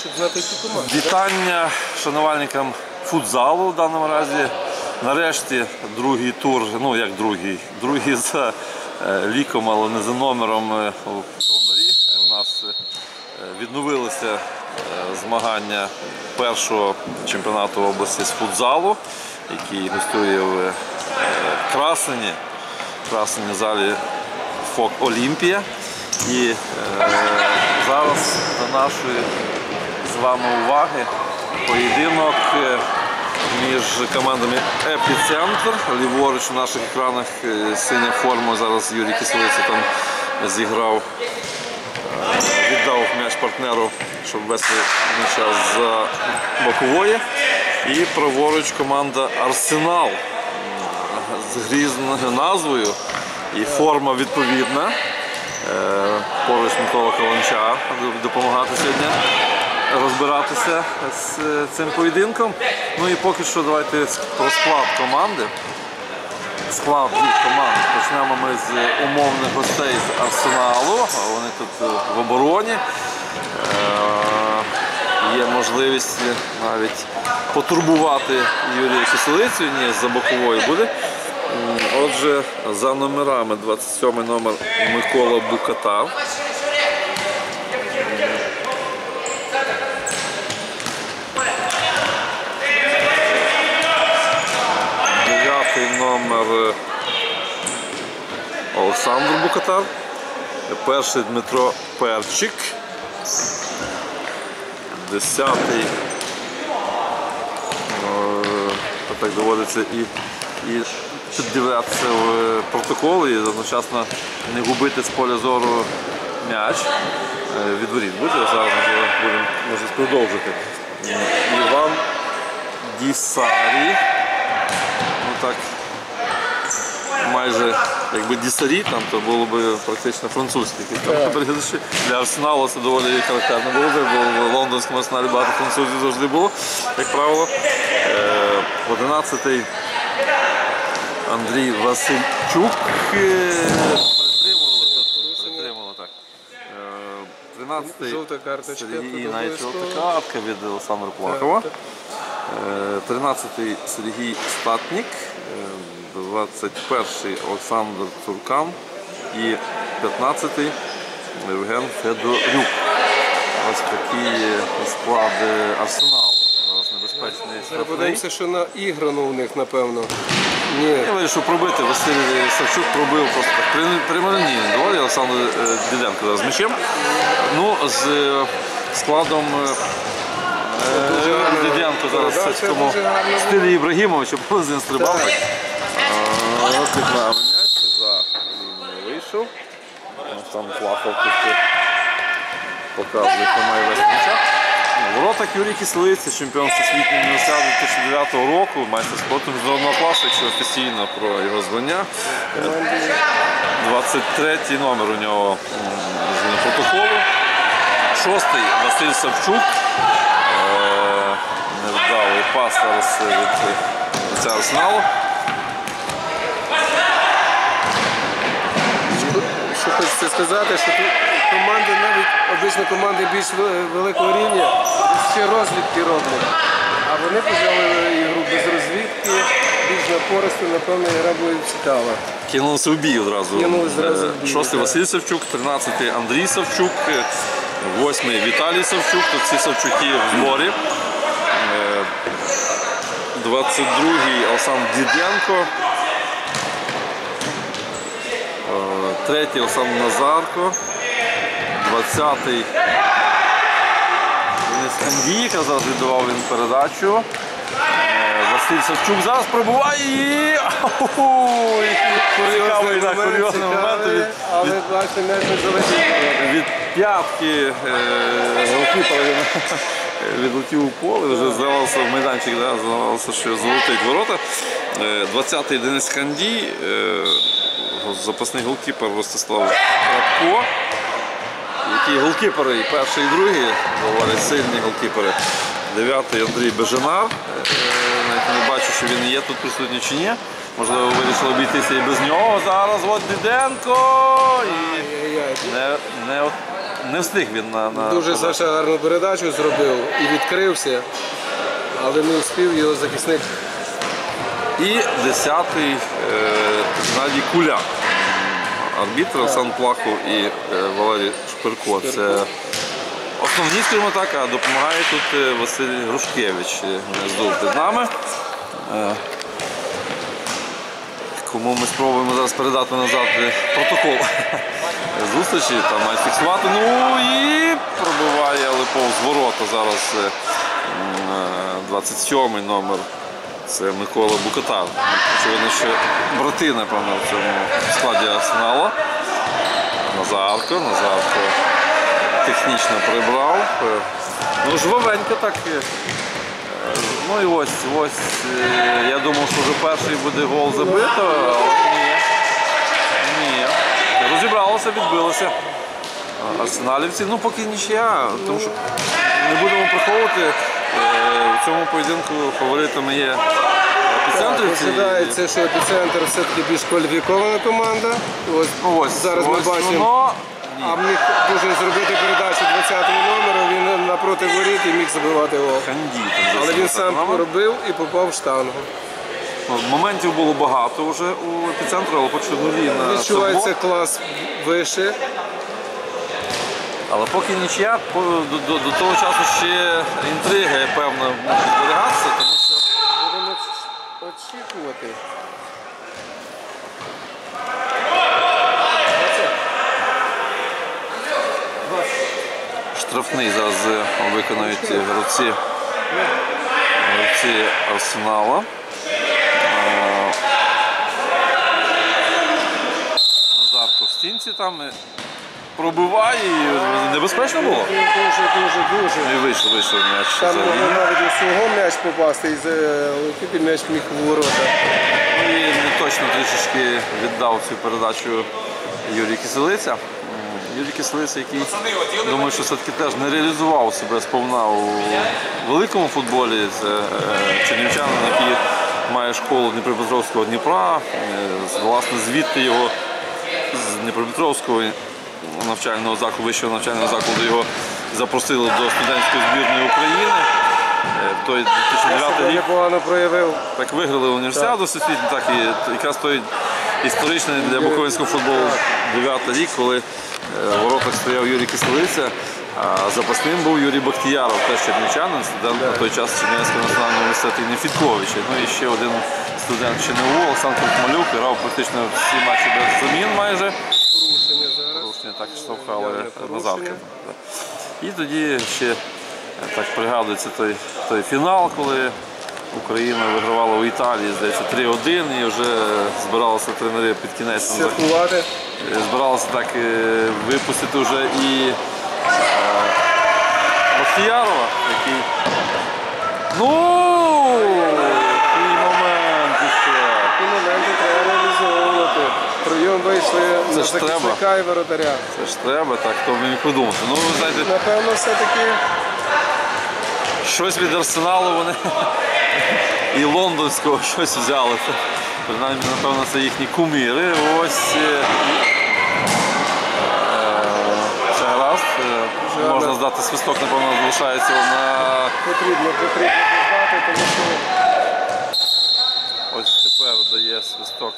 щоб знати які команди. Вітання шанувальникам футзалу в даному разі. Нарешті другий тур, ну як другий, другий за е, ліком, але не за номером е, у календарі. У нас е, відновилися змагання першого чемпіонату області з футзалу, який гостює в Красені, Красені залі ФОК Олімпія. І е, зараз до нашої з вами уваги поєдинок е, між командами Епіцентр. Ліворуч у наших екранах е, синя форма. Зараз Юрій Кислиця там зіграв, е, віддав м'яч партнеру, щоб вести м'яча з бокової. І праворуч команда Арсенал з грізною назвою. І форма відповідна. Поруч Микола Каланча допомагати сьогодні розбиратися з цим поєдинком. Ну і поки що давайте про склад команди. Склад двох команд. Почнемо ми з умовних гостей з Арсеналу. Вони тут е, в обороні. Е, Є можливість навіть потурбувати Юрія Киселицю, ні, за боковою буде. Отже, за номерами 27 номер Микола Букатар. Дев'ятий номер е, Олександр Букатар. Перший Дмитро Перчик. Десятий. е, Так доводиться і, і піддивлятися в протокол і одночасно не губити з поля зору м'яч. Е, Від воріт буде, зараз будемо може, продовжити. Іван Дісарі. Ну так, майже якби дісарі, там, то було б практично французький. якийсь Для Арсеналу це доволі характерно було, бо в лондонському арсеналі багато французів завжди було, як правило. Е, 11-й Андрій Васильчук. е, Притримували так. Е, 13-й Жовта карточка Сергій, і навіть жовта картка від Олександра Плахова. Е, 13-й Сергій Статнік, е, 21-й Олександр Цуркан і 15-й Євген Федорюк. Ось такі склади арсеналу. Зараз небезпечний Зараз що на іграну у них, напевно. Ні. Я вирішив пробити. Василь Савчук пробив просто. При, доволі Олександр е, Діденко з м'ячем. Ну, з е, складом е, Діденко зараз в гарна. стилі Ібрагімовича, бо він стрибав. Розпігнав м'яч, за лінію вийшов. Там Плахов тут показує, має вести м'яча. В воротах Юрій Кислиця, чемпіон всесвітньої універсіади 2009 року, майстер спорту міжнародного класу, якщо офіційно про його звання. 23-й номер у нього з протоколу. Шостий Василь Савчук. Е, Невдалий пас зараз від Арсеналу. Що хочеться сказати, що тут команди, навіть обично команди більш великого рівня, ще розвідки роблять. А вони почали ігру без розвідки, більш напористо, напевно, гра буде цікава. Кинулися в бій одразу. В Е, бій, Шостий так. Василь Савчук, 13-й Андрій Савчук, е, восьмий Віталій Савчук, тут всі Савчуки в зборі. Е, 22-й Олександр Діденко. Е, Третій Олександр Назарко. 20-й Денис Кандійка, зараз віддавав він передачу. Е, Василь Савчук зараз пробуває і цікавий так, курйозний момент від, п'ятки е, голкіпера відлетів у поле, вже здавалося в майданчик, да, здавалося, що залетить ворота. Е, 20-й Денис Кандій, е, запасний голкіпер Ростислав Крапко. Які голкіпери, і перший, і другий, доволі сильні голкіпери. Дев'ятий Андрій Беженар. Е, Навіть не бачу, що він є тут присутній чи ні. Можливо, вирішили обійтися і без нього. Зараз от Діденко. І не, не, не встиг він на, на Дуже Саша гарну передачу зробив і відкрився, але не успів його захисник. І десятий е, Геннадій Куляк. Арбітр Оксан Плахов і е, Валерій Шпирко. Це основні, скажімо так, а допомагає тут е, Василь Грушкевич е, внизу нами. Кому ми спробуємо зараз передати назад протокол зустрічі, там мають фіксувати. Ну і пробиває, але повз ворота зараз е, м, е, 27 номер. Це Микола Букатар. Очевидно, що брати, напевно, в цьому складі арсенала. Назарко, Назарко технічно прибрав. Ну, жвавенько так. Ну і ось, ось. е, Я думав, що вже перший буде гол забито, але ні. Ні. Розібралося, відбилося. Арсеналівці, ну поки нічия, тому що не будемо приховувати. В цьому поєдинку фаворитами є епіцентрівці. Розглядається, що епіцентр все-таки більш кваліфікована команда. Ось, ось, зараз ми бачимо. воно. А міг дуже зробити передачу 20-му номеру, він напроти воріт і міг забивати. Канді, Але він сам робив і попав в штангу. Ну, Моментів було багато вже у епіцентру, але що нулі на Відчувається клас вище. Але поки нічия, до, до, до того часу ще інтрига, певно, може зберігатися, тому що Будемо очікувати. штрафний зараз виконають гравці, гравці Арсенала. Е, Назарко стінці там е, пробиває і небезпечно було. Дуже, дуже, дуже. І вийшов, вийшов м'яч Там за лінію. навіть у свого м'яч попасти і залетіти м'яч міг в ворота. Ну, І не точно трішечки віддав цю передачу Юрій Киселиця. Юрій Киселиця, який думаю, що все-таки теж не реалізував себе сповна у великому футболі. Це е, чернівчанин, який має школу Дніпропетровського Дніпра. Е, Власне, звідти його з Дніпропетровського навчального закладу, вищого навчального закладу його запросили до студентської збірної України. Е, той 2009 рік проявив. так виграли універсіаду всесвітню, так і якраз той історичний для буковинського футболу дев'ятий рік, коли е, в воротах стояв Юрій Кислиця, а запасним був Юрій Бахтіяров, теж чернівчанин, студент на той час Чернівського національного університету імені Фітковича. Ну і ще один студент ЧНУ Олександр Кмалюк, грав практично всі матчі без замін майже. Порушення так штовхали порушення. І тоді ще е, так пригадується той, той фінал, коли Україна вигравала у Італії, здається, 3-1 і вже збиралися тренери під кінець. е, Збиралися так е, випустити вже і е, який. Ну, який момент іще. Ті моменти треба реалізовувати. Прийом вийшли Це на ж треба. захисника і воротаря. Це ж треба, так, хто б міг подумати. Ну, ви знаєте, Напевно, все-таки щось від арсеналу вони і лондонського щось взяли. Це, Принаймні, напевно, це їхні куміри. Ось е, е, це гаразд. Е, Вже Можна здати свисток, напевно, залишається на потрібно, потрібно додати, тому що ось тепер дає свисток.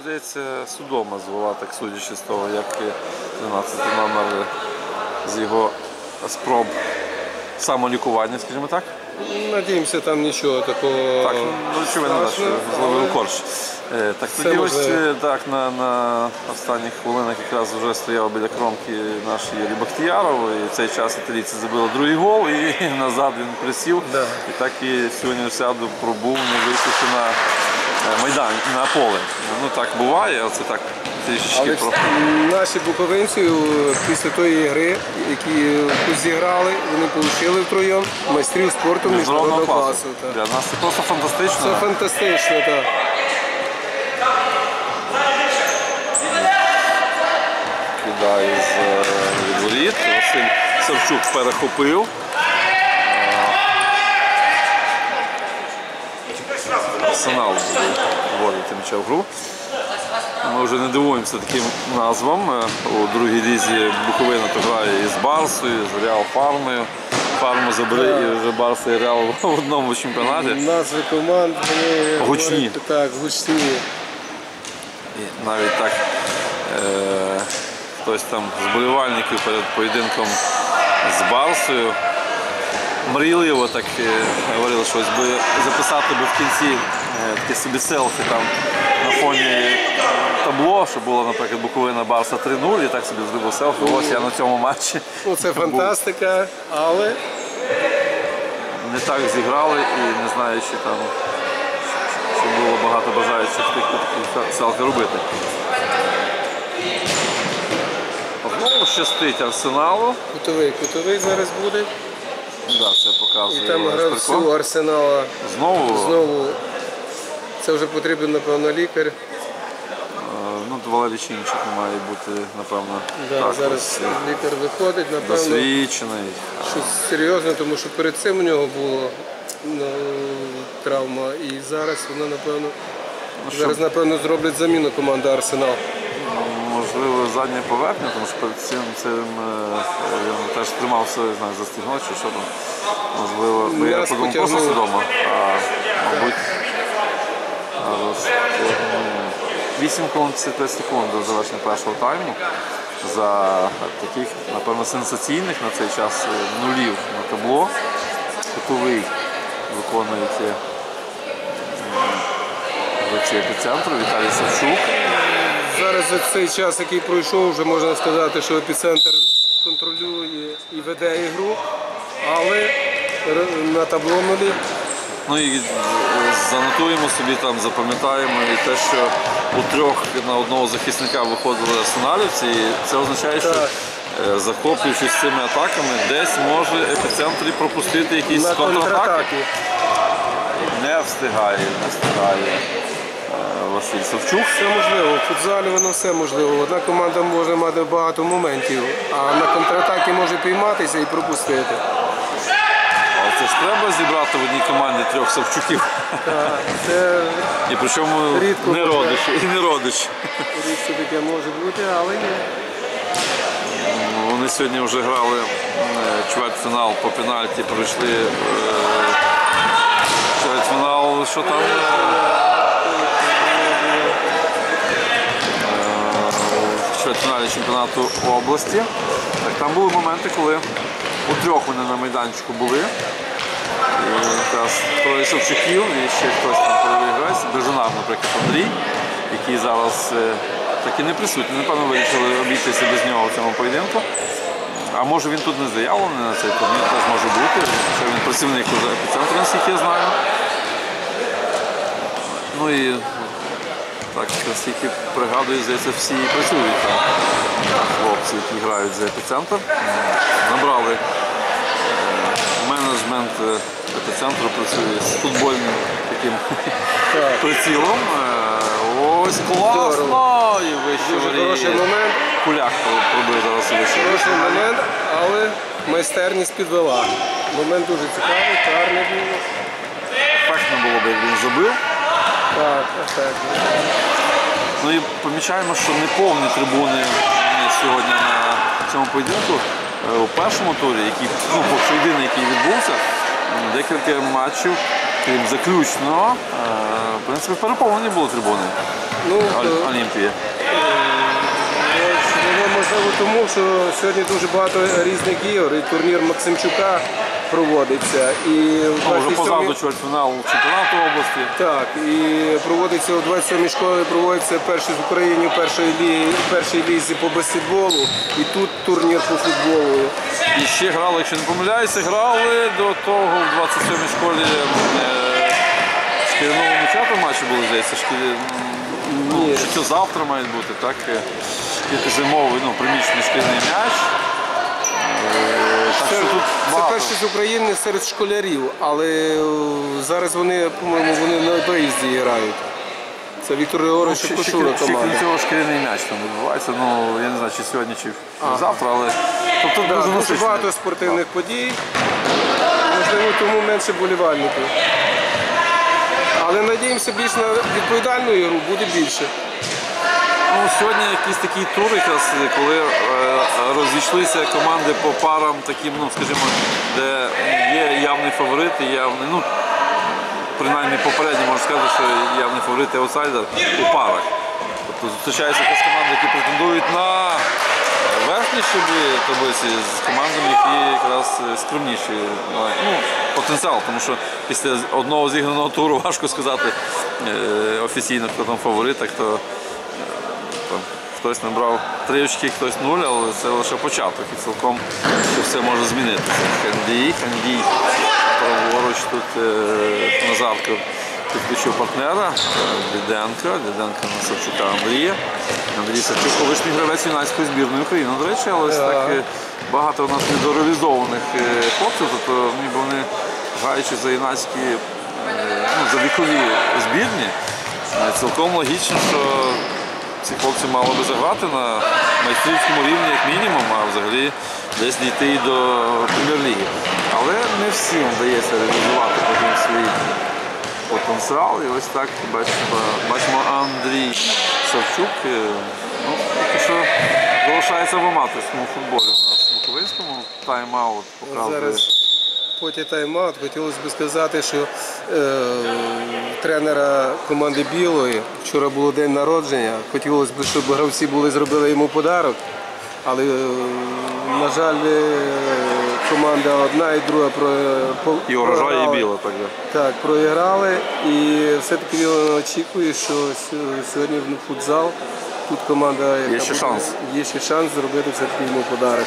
Здається, судома звела, так судячи з того, як е, 13 номер з його спроб самолікування, скажімо так. надіємося, там нічого такого. Так, ну да, що зловив корч. Е, Так Все тоді ось можливо. е, так, на, на останніх хвилинах якраз вже стояв біля кромки наш Юрій Бахтіяров. І в цей час італійці забили другий гол і назад він присів. Да. І так і всю універсіаду пробув, не вийшовши на майдан, на поле. Ну так буває, це так трішечки про. наші буковинці е, після тої гри, які зіграли, вони отримали втроєм майстрів спорту Міжнародного класу. класу. так. Для нас це просто фантастично. Це фантастично, так. кидає з е, від воріт. Василь Савчук перехопив. Арсенал вводити м'яча в гру. Ми вже не дивуємося таким назвам. Е, У другій лізі Буковина то грає із Барсою, з Реал Фармою. Фарму забери і вже Барса і Реал в одному чемпіонаті. Назви команд вони Гучні. говорять, Так, гучні. І навіть так е, хтось там з болівальників перед поєдинком з Барсою мрійливо так е, говорили, що ось би записати би в кінці е, таке собі селфі там на фоні табло, що було, наприклад, Буковина Барса 3-0, і так собі зробив селфі. Ось я на цьому матчі. Ну, це фантастика, але Не так зіграли і не знаю, чи там чи було багато бажаючих тих такі селфі робити. Знову щастить Арсеналу. кутовий, кутовий зараз буде. Да, це І там гравцю. Арсенала Знову, знову. Це вже потрібен, напевно, лікар. е, ну, Валерій Чинчик має бути, напевно, Да, так, зараз ось, е, лікар виходить, напевно, досвідчений. щось серйозне, тому що перед цим у нього була ну, травма. І зараз вона, напевно, зараз, напевно, зроблять заміну команди Арсенал. Можливо, задня поверхня, тому що перед цим цим е, він теж тримався, знаю, застігнув чи що там. Можливо, бо я подумав просто вдома. А, мабуть. 8 хвилин 55 секунд до завершення першого тайму. За таких, напевно, сенсаційних на цей час е, нулів на табло. Кутовий виконує ті м, епіцентру Віталій Савчук. Зараз за цей час, який пройшов, вже можна сказати, що епіцентр контролює і веде ігру, але на табло нулі. Ну і е, занотуємо собі там, запам'ятаємо і те, що у трьох на одного захисника виходили арсеналівці, і це означає, що е, захоплюючись цими атаками, десь може епіцентр пропустити якісь На контратаки. контратаки. Не встигає, не встигає е, Василь Савчук. Все можливо. В футзалі воно все можливо. Одна команда може мати багато моментів, а на контратаки може пійматися і пропустити. Треба зібрати в одній команді трьох Савчуків. Так, Це І причому Рідко не буває. родич, і не родич. рідко таке може бути, але є. Вони сьогодні вже грали е, чвертьфінал по пенальті, пройшли е, чвертьфінал, що там е, в чвертьфіналі чемпіонату області. Так, там були моменти, коли у трьох вони на майданчику були. І якраз троє Савчуків і ще хтось там перегрався. Бежунар, наприклад, Андрій, який зараз е, таки не присутній. Напевно, вирішили обійтися без нього в цьому поєдинку. А може він тут не заявлений на цей турнір, теж може бути. Що він працівник уже епіцентру, наскільки я знаю. Ну і так, наскільки пригадую, здається, всі працюють там. Хлопці, які грають за епіцентр. Набрали е, менеджмент епіцентру працює з футбольним таким прицілом. Е, Ось класно! І вище Дуже хороший момент, Куляк пробив зараз вище. хороший момент, але майстерність підвела. Момент дуже цікавий, гарний був. Ефектно було б, як він забив. Так, так. Ну і помічаємо, що неповні трибуни е, сьогодні на цьому поєдинку. Е, У першому турі, який, ну, єдиний, який відбувся, декілька матчів, крім заключного, е, в принципі, переповнені були трибуни Ну, е, Олімпії. Можливо тому, що сьогодні дуже багато різних ігор, і турнір Максимчука проводиться. І Ну, вже позаду чвертьфінал чемпіонату області. Так, і проводиться у 27-й школі, проводиться перший в Україні в першій лізі, першій лізі по баскетболу, і тут турнір по футболу. І ще грали, якщо не помиляюся, грали до того в 27-й школі е, шкільному чату матчі були, здається, шкілі. Ну, що це завтра мають бути, так? Е, Зимовий, ну, приміщений шкільний м'яч. Е, Так Це, що тут це багато. перший з України серед школярів, але е, зараз вони, по-моєму, вони на виїзді грають. Це Віктор Григорович Ще, ще, Кошура крім- ще крім цього шкільний м'яч там відбувається. Ну, я не знаю, чи сьогодні, чи завтра, але тобто Так, дуже дуже багато спортивних подій. Можливо, тому менше болівальників. Але надіємося більш на відповідальну ігру, буде більше. Ну, сьогодні якийсь такий тур, якраз, коли е, розійшлися команди по парам, таким, ну, скажімо, де є явний фаворит і явний, ну, принаймні попередньо можна сказати, що явний фаворит і аутсайдер у парах. Тобто зустрічаються якісь команди, які претендують на верхні щаблі таблиці з командами, які якраз е, скромніші. мають, Ну, потенціал, тому що після одного зіграного туру важко сказати е, офіційно, хто там фаворит, а хто хтось набрав три очки, хтось нуль, але це лише початок. І цілком все може змінитися. Хандій, Хандій праворуч тут е, Назарко підключив партнера. Діденка, Діденка на Савчука Андрія. Андрій Савчук, колишній гравець юнацької збірної України, до речі, але ось так. е, багато у нас недореалізованих е, хлопців, тобто ніби вони граючи за юнацькі ну, за вікові збірні, цілком логічно, що ці хлопці мали би заграти на майстрівському рівні, як мінімум, а взагалі десь дійти і до прем'єр-ліги. Але не всім вдається реалізувати потім свій потенціал. І ось так бачимо, Андрій Савчук. е, Ну, поки що залишається в футболі у нас в Буковинському. Тайм-аут показує. Потім тайм-аут. Хотілося б сказати, що е, тренера команди Білої вчора було день народження. Хотілося б, щоб гравці були зробили йому подарок. Але, е, на жаль, е, команда одна і друга про, по- І урожай, і програли. біло так. да. Так, проіграли. І все-таки він очікує, що сьогодні в футзал. Тут команда яка ще буде- шанс. Є ще шанс зробити все-таки йому подарок.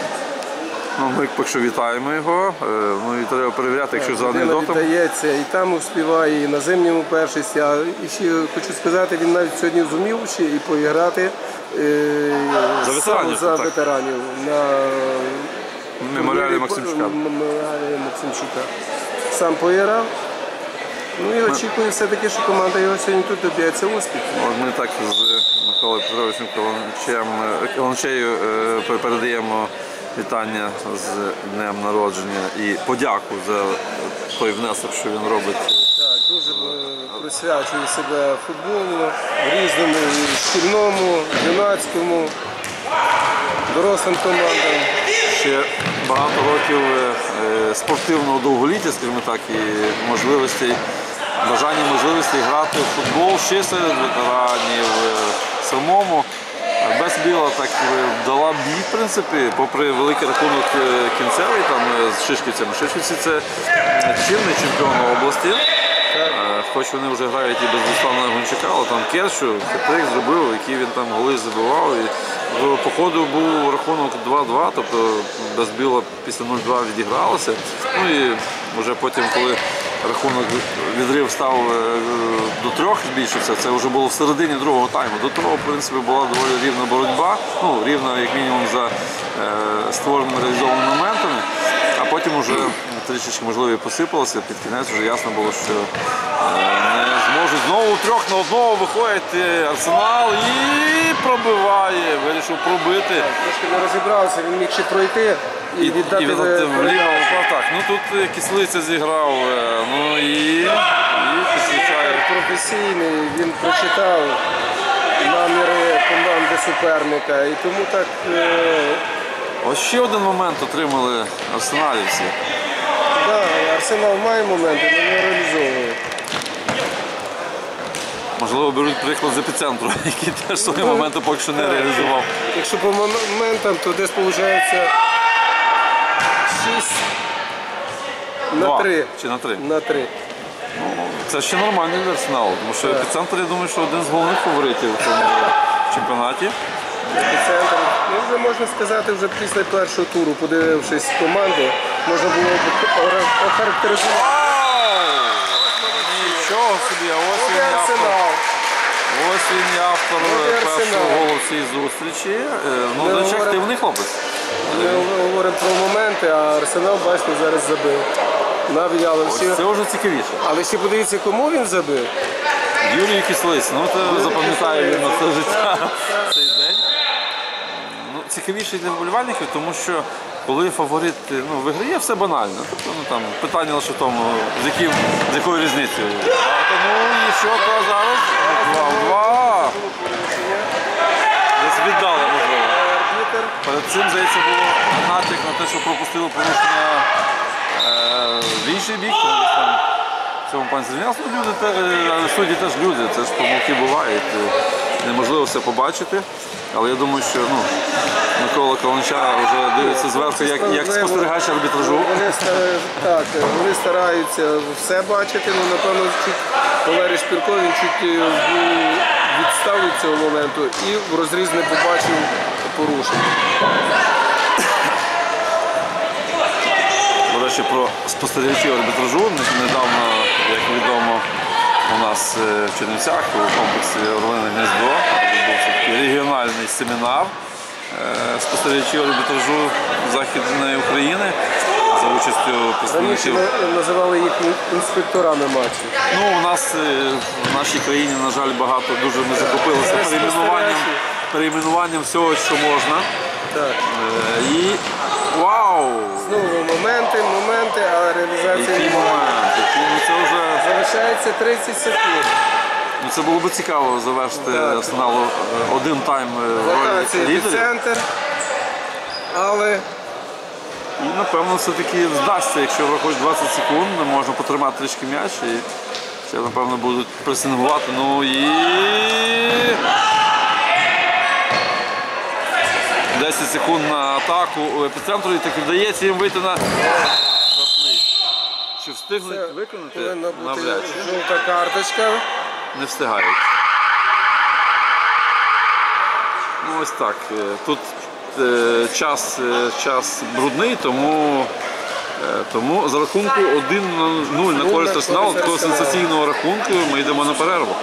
Ну, ми поки що вітаємо його. е, Ну і треба перевіряти, якщо за анекдотом. віддається, і там успіває, і на зимньому першості. А і ще хочу сказати, він навіть сьогодні зумів ще і поіграти е, За ветеранів, за ветеранів на Меморіалі Максимчука. Меморіалі Максимчука. Сам поіграв. Ну і очікую все-таки, що команда його сьогодні тут доб'ється успіху. От Ми так з Миколою Петровичем Каланчею е, передаємо вітання з днем народження і подяку за той внесок, що він робить. Так, дуже е, присвячую себе футболу, різному, і шкільному, юнацькому, дорослим командам. Ще багато років е, спортивного довголіття, скажімо так, і можливостей, бажання і можливостей грати в футбол ще серед ветеранів е, самому. Біла так е, дала бій, в принципі, попри великий рахунок е, кінцевий там е, з Шишківцями. Шишківці це чинний чемпіон області. Хоч вони вже грають і без Руслана Гончака, але там Кершу хитрик зробив, який він там голи забивав. І в походу був рахунок 2-2, тобто без біла після 0-2 відігралося. Ну і вже потім, коли рахунок відрив став е, до трьох збільшився, це вже було в середині другого тайму. До того, в принципі, була доволі рівна боротьба, ну рівна як мінімум за е, створеними реалізованими моментами. А потім вже трішечки можливо і посипалося. Під кінець вже ясно було, що е, не зможуть знову трьох на одного виходити арсенал і пробиває. Вирішив пробити Трошки не розібрався, він міг ще пройти і, і, віддати і в- вліво впав. Так, ну тут е, кислиця зіграв. е, Ну і, і професійний, він прочитав наміри команди суперника. І тому так е, Ось ще один момент отримали арсеналівці. Арсенал має моменти, але не реалізовує. Можливо, беруть приклад з епіцентру, який теж свої моменти поки що не реалізував. Якщо по моментам, то десь виходить 6 на 3. чи на три. На 3. Це ще нормальний для арсеналу, тому що епіцентр, я думаю, що один з головних фаворитів в цьому чемпіонаті. Епіцентр. Ну, вже можна сказати, вже після першого туру, подивившись команду, можна було охарактеризувати. Нічого собі, ось він автор. Ось він автор першого голу в зустрічі. Е, Ну, говоримо- активний хлопець. Ми говоримо про моменти, а Арсенал, бачите, зараз забив. Навіть, але Ось це вже цікавіше. але ще подивіться, кому він забив. Юрій Кислиць, ну це запам'ятаю він на все життя цей день. Ну, цікавіше для вболівальників, тому що коли фаворит ну, виграє, все банально. Тобто, ну, там, питання лише в тому, з, яким, з якою різницею. А, то, ну і що то зараз? 2-2. віддали, можливо. Перед цим, здається, було натяк на те, що пропустили порушення е, в інший бік. там, в цьому звільнялися. Ну, люди, е, судді теж люди, це ж помилки бувають. Неможливо все побачити. Але я думаю, що ну, Микола Каланча вже дивиться зверху, як, як спостерігач арбітражу. Вони так, вони стараються все бачити, ну напевно, Валерій Шпірко він чуть е, відстав від цього моменту і в розріз не побачив порушень. До речі, про спостерігачів арбітражу недавно, як відомо, у нас е, в Чернівцях у комплексі Орлине Гніздо такий регіональний семінар е, спостерігачів арбітражу Західної України за участю представників. ми називали їх інспекторами матчів. Ну, у нас е, в нашій країні, на жаль, багато дуже ми захопилися перейменуванням, перейменуванням всього, що можна. Так. І вау! Знову моменти, моменти, а реалізація Який момент, який, ну це вже Залишається 30 секунд. ну, це було б цікаво завершити Так. арсеналу е, один тайм е, в Локація ролі лідерів. епіцентр. Але І напевно все-таки вдасться, якщо врахують 20 секунд, можна потримати трішки м'яч і ще напевно будуть пресингувати. Ну і 10 секунд на атаку у епіцентру і таки вдається їм вийти на штрафний. Чи встигнуть це виконати? повинна бути Навряд чи. жовта карточка. не встигають. Ну ось так. е, Тут е, час, е, час брудний, тому, е, тому за рахунку 1-0 на користь на Арсеналу, такого сенсаційного рахунку ми йдемо на перерву.